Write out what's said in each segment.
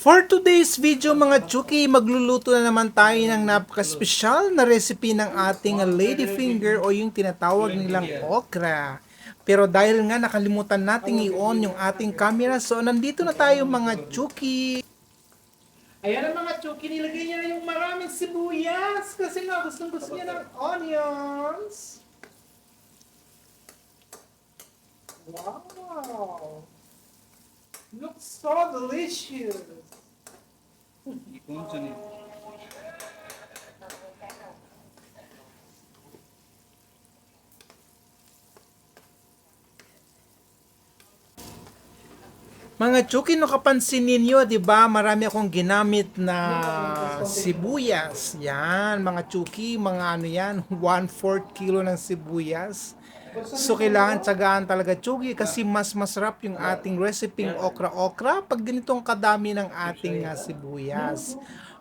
For today's video mga Chuki, magluluto na naman tayo ng napaka-special na recipe ng ating lady finger o yung tinatawag nilang okra. Pero dahil nga nakalimutan nating i-on yung ating camera, so nandito na tayo mga Chuki. Ayan ang mga Chuki, nilagay niya na yung maraming sibuyas kasi nga gustong gusto niya ng onions. Wow! Looks so delicious! Mga Chuki, no kapansin ninyo, di ba, marami akong ginamit na sibuyas. Yan, mga Chuki, mga ano yan, 1/4 kilo ng sibuyas. So, kailangan tsagaan talaga, Chuki, kasi mas masarap yung ating recipe okra-okra pag ganitong kadami ng ating ah, sibuyas.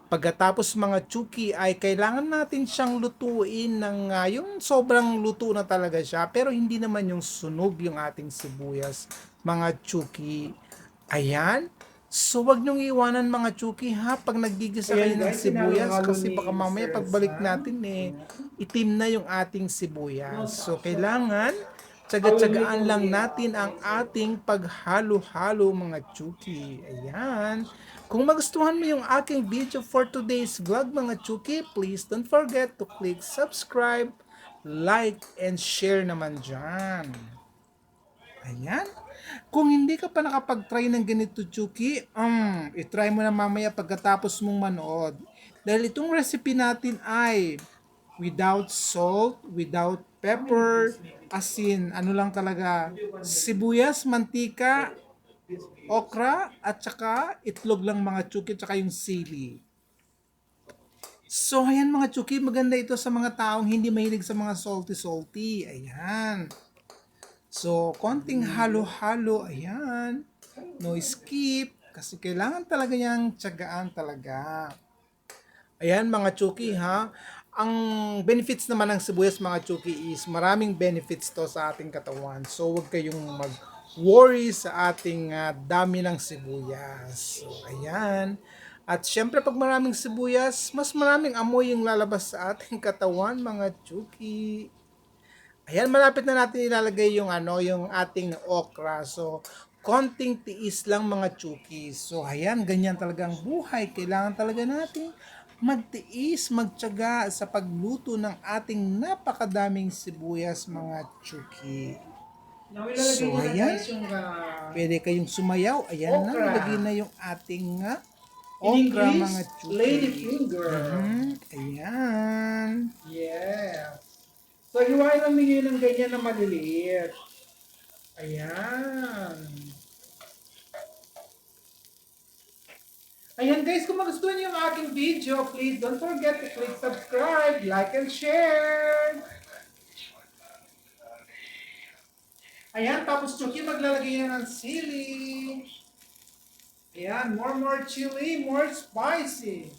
Pagkatapos mga chuki ay kailangan natin siyang lutuin ng ah, yung sobrang luto na talaga siya pero hindi naman yung sunog yung ating sibuyas mga chuki. Ayan. So wag niyong iwanan mga chuki ha pag naggigisa kayo ng sibuyas kasi baka mamaya pagbalik natin eh itim na yung ating sibuyas. So kailangan tsaga-tsagaan lang natin ang ating paghalo-halo mga chuki. Ayan. Kung magustuhan mo yung aking video for today's vlog mga chuki, please don't forget to click subscribe, like, and share naman dyan. Ayan. Kung hindi ka pa nakapag-try ng ganito, Chuki, um, itry mo na mamaya pagkatapos mong manood. Dahil itong recipe natin ay without salt, without pepper, asin, ano lang talaga, sibuyas, mantika, okra, at saka itlog lang mga Chuki, tsaka yung sili. So, ayan mga Chuki, maganda ito sa mga taong hindi mahilig sa mga salty-salty. Ayan. So, konting halo-halo, ayan. No skip, kasi kailangan talaga niyang tiyagaan talaga. Ayan mga chuki ha. Ang benefits naman ng sibuyas mga chuki is maraming benefits to sa ating katawan. So, huwag kayong mag-worry sa ating ah, dami ng sibuyas. So, ayan. At syempre pag maraming sibuyas, mas maraming amoy yung lalabas sa ating katawan mga chuki. Ayan, malapit na natin ilalagay yung ano, yung ating okra. So, konting tiis lang mga chuki. So, ayan, ganyan talaga ang buhay. Kailangan talaga natin magtiis, magtyaga sa pagluto ng ating napakadaming sibuyas mga chuki. So, na ayan. ah, Pwede kayong sumayaw. Ayan na, Okra. nilagay na yung ating in okra mga chuki. lady finger. Mhm, ayan. Yes. So, hiwain lang ninyo ng ganyan na maliliit. Ayan. Ayan guys, kung magustuhan niyo yung aking video, please don't forget to click subscribe, like, and share. Ayan, tapos Chucky maglalagay yan ng sili. Ayan, more more chili, more spicy.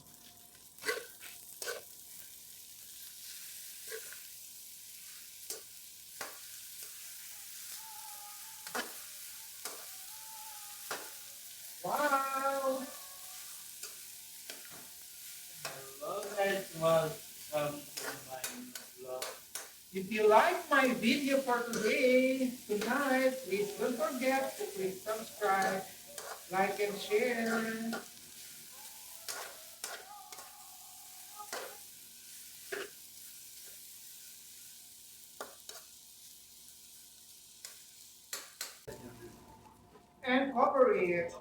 My video for today, tonight, please don't forget to click subscribe, like, and share. And cover it.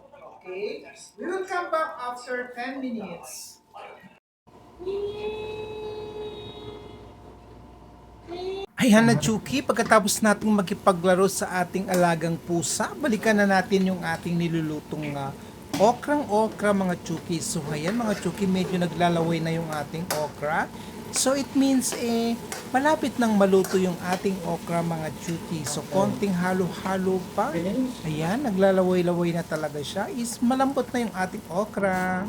Okay? We will come back after 10 minutes. Ayan na Chuki, pagkatapos nating makipaglaro sa ating alagang pusa, balikan na natin yung ating nilulutong uh, okrang-okra mga Chuki. So ayan mga Chuki, medyo naglalaway na yung ating okra. So it means eh, malapit nang maluto yung ating okra mga Chuki. So konting halo-halo pa. Ayan, naglalaway-laway na talaga siya. Is malambot na yung ating okra.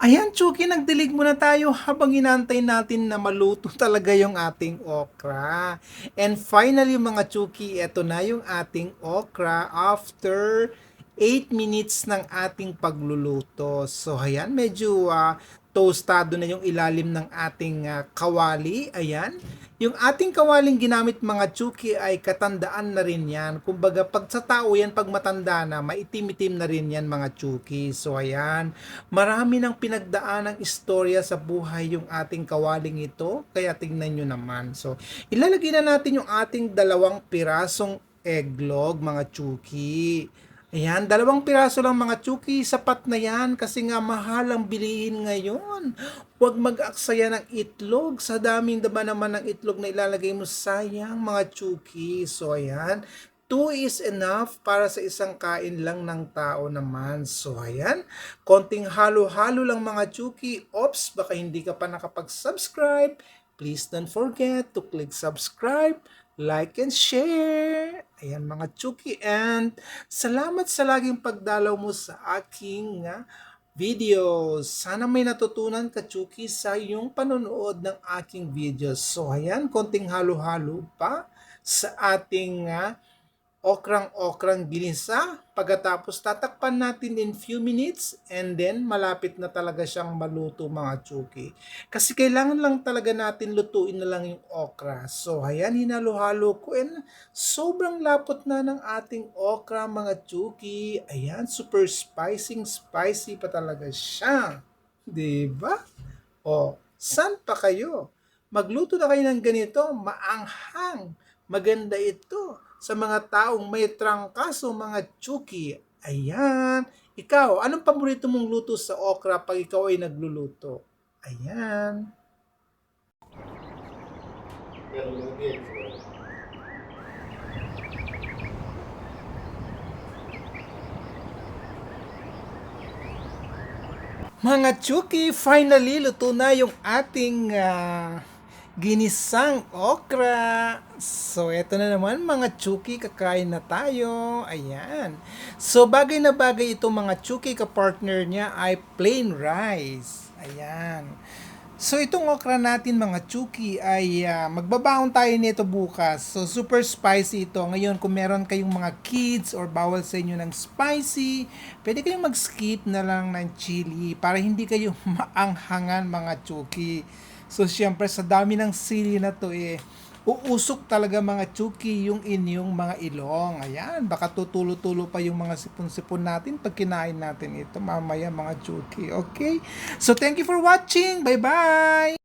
Ayan, Chucky, nagdilig muna tayo habang inantay natin na maluto talaga yung ating okra. And finally, mga Chucky, eto na yung ating okra after 8 minutes ng ating pagluluto. So, ayan, medyo ah, toastado na yung ilalim ng ating ah, kawali. Ayan. Yung ating kawaling ginamit mga Chucky ay katandaan na rin yan. Kumbaga, pag sa tao yan, pag matanda na, maitim-itim na rin yan mga Chucky. So, ayan. Marami ng pinagdaan ng istorya sa buhay yung ating kawaling ito. Kaya tingnan nyo naman. So, ilalagay na natin yung ating dalawang pirasong eggnog, mga Chucky. Ayan, dalawang piraso lang mga Chucky, sapat na yan kasi nga mahal ang bilihin ngayon. Huwag mag-aksaya ng itlog. Sa daming daba naman ng itlog na ilalagay mo, sayang mga Chucky. So ayan, 2 is enough para sa isang kain lang ng tao naman. So ayan, konting halo-halo lang mga Chucky. Ops, baka hindi ka pa nakapag-subscribe. Please don't forget to click subscribe, like, and share. Ayan mga Chucky. And salamat sa laging pagdalaw mo sa aking ah, videos. Sana may natutunan ka, Chucky, sa iyong panonood ng aking videos. So, ayan, konting halo-halo pa sa ating ah, okrang-okrang ginisa. Pagkatapos tatakpan natin in few minutes and then malapit na talaga siyang maluto mga Chucky. Kasi kailangan lang talaga natin lutuin na lang yung okra. So, ayan, hinalo-halo ko and sobrang lapot na ng ating okra mga Chucky. Ayan, super spicy, spicy pa talaga siya. ba? O, san pa kayo? Magluto na kayo ng ganito, maanghang. Maganda ito sa mga taong may trangkaso, mga Chucky. Ayan. Ikaw, anong paborito mong luto sa okra pag ikaw ay nagluluto? Ayan. Mga Chucky, finally luto na yung ating ah, ginisang okra. So, eto na naman mga Chucky, kakain na tayo. Ayan. So, bagay na bagay ito mga Chucky, ka-partner niya ay plain rice. Ayan. So, itong okra natin mga Chucky ay ah, magbabaon tayo nito bukas. So, super spicy ito. Ngayon, kung meron kayong mga kids or bawal sa inyo ng spicy, pwede kayong mag-skip na lang ng chili para hindi kayo maanghangan mga Chucky. So, syempre, sa dami ng sili na to eh, uusok talaga mga Chucky yung inyong mga ilong. Ayan, baka tutulo-tulo pa yung mga sipon-sipon natin pag kinain natin ito mamaya mga Chucky. Okay? So, thank you for watching. Bye-bye!